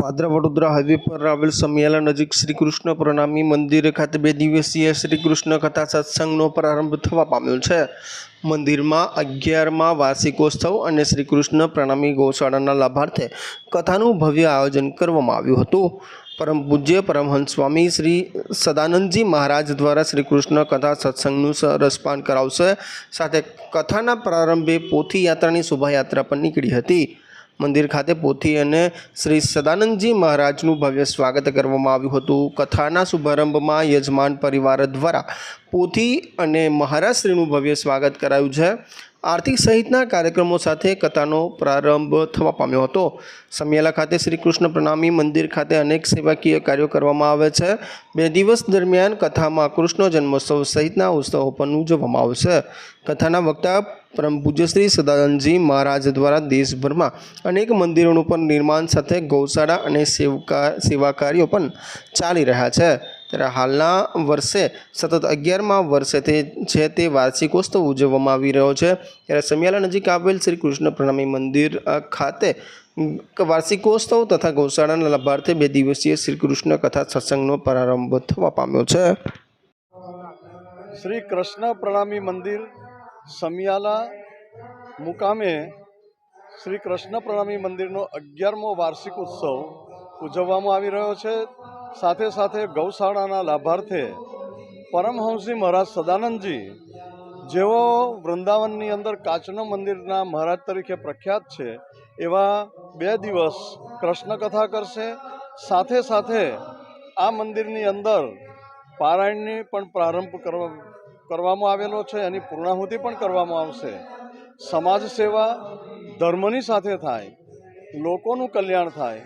Padra Vadodara highway પર આવેલ સમિયાલા નજીક શ્રી કૃષ્ણ પ્રણામી મંદિર ખાતે બે દિવસીય શ્રી કૃષ્ણ કથા સત્સંગનો પ્રારંભ થવા પામ્યો છે. મંદિરમાં અગિયારમાં વાર્ષિકોત્સવ અને શ્રી કૃષ્ણ પ્રણામી ગૌશાળાના લાભાર્થે કથાનું ભવ્ય આયોજન કરવામાં આવ્યું હતું. પરમ પૂજ્ય પરમહંસ સ્વામી શ્રી સદાનંદજી મહારાજ દ્વારા શ્રી કૃષ્ણ કથા સત્સંગનું રસપાન કરાવશે. સાથે કથાના પ્રારંભે પોથી યાત્રાની શોભાયાત્રા પણ નીકળી હતી. મંદિર ખાતે પોથી અને શ્રી સદાનંદજી મહારાજનું ભવ્ય સ્વાગત કરવામાં આવ્યું હતું. કથાના શુભારંભમાં યજમાન પરિવાર દ્વારા પોથી અને મહારાશ્રીનું ભવ્ય સ્વાગત કરાયું છે. આરતી સહિતના કાર્યક્રમો સાથે કથાનો પ્રારંભ થવા પામ્યો હતો. સમિયાલા ખાતે શ્રી કૃષ્ણ પ્રણામી મંદિર ખાતે અનેક સેવાકીય કાર્યો કરવામાં આવે છે. બે દિવસ દરમિયાન કથામાં કૃષ્ણ જન્મોત્સવ સહિતના ઉત્સવો પણ ઉજવવામાં આવશે કથાના વક્તા પરમ પૂજ્ય શ્રી સદાનંદજી મહારાજ દ્વારા દેશભરમાં અનેક મંદિરોનું પણ નિર્માણ સાથે ગૌશાળા અને સેવકા સેવા કાર્યો પણ ચાલી રહ્યા છે. ત્યારે હાલના વર્ષે સતત અગિયારમાં વર્ષે તે છે તે વાર્ષિકોત્સવ ઉજવવામાં આવી રહ્યો છે. ત્યારે સમિયાલા નજીક આવેલ શ્રી કૃષ્ણ પ્રણામી મંદિર ખાતે વાર્ષિકોત્સવ તથા ગૌશાળાના લાભાર્થે બે દિવસીય શ્રી કૃષ્ણ કથા સત્સંગનો પ્રારંભ થવા પામ્યો છે. શ્રી કૃષ્ણ પ્રણામી મંદિર સમિયાલા મુકામે શ્રી કૃષ્ણ પ્રણામી મંદિરનો અગિયારમો વાર્ષિક ઉત્સવ ઉજવવામાં આવી રહ્યો છે. સાથે સાથે ગૌશાળાના લાભાર્થે પરમહંસજી મહારાજ સદાનંદજી, જેઓ વૃંદાવનની અંદર કાચનો મંદિરના મહારાજ તરીકે પ્રખ્યાત છે, એવા બે દિવસ કૃષ્ણ કથા કરશે. સાથે સાથે આ મંદિરની અંદર પારાયણની પણ પ્રારંભ કરવા, કરવામાં આવેલો છે, એની પૂર્ણાહુતિ પણ કરવામાં આવશે. સમાજ સેવા ધર્મની સાથે થાય, લોકોનું કલ્યાણ થાય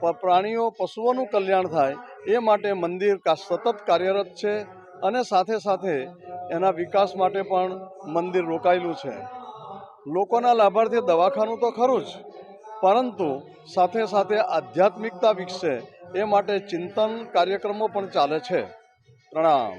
પ્રાણીઓ, પશુઓનું કલ્યાણ થાય, એ માટે મંદિર સતત કાર્યરત છે અને સાથે સાથે એના વિકાસ માટે પણ મંદિર રોકાયેલું છે. લોકોના લાભાર્થે દવાખાનું તો ખરું જ, પરંતુ સાથે સાથે આધ્યાત્મિકતા વિકસે, એ માટે ચિંતન કાર્યક્રમો પણ ચાલે છે. પ્રણામ.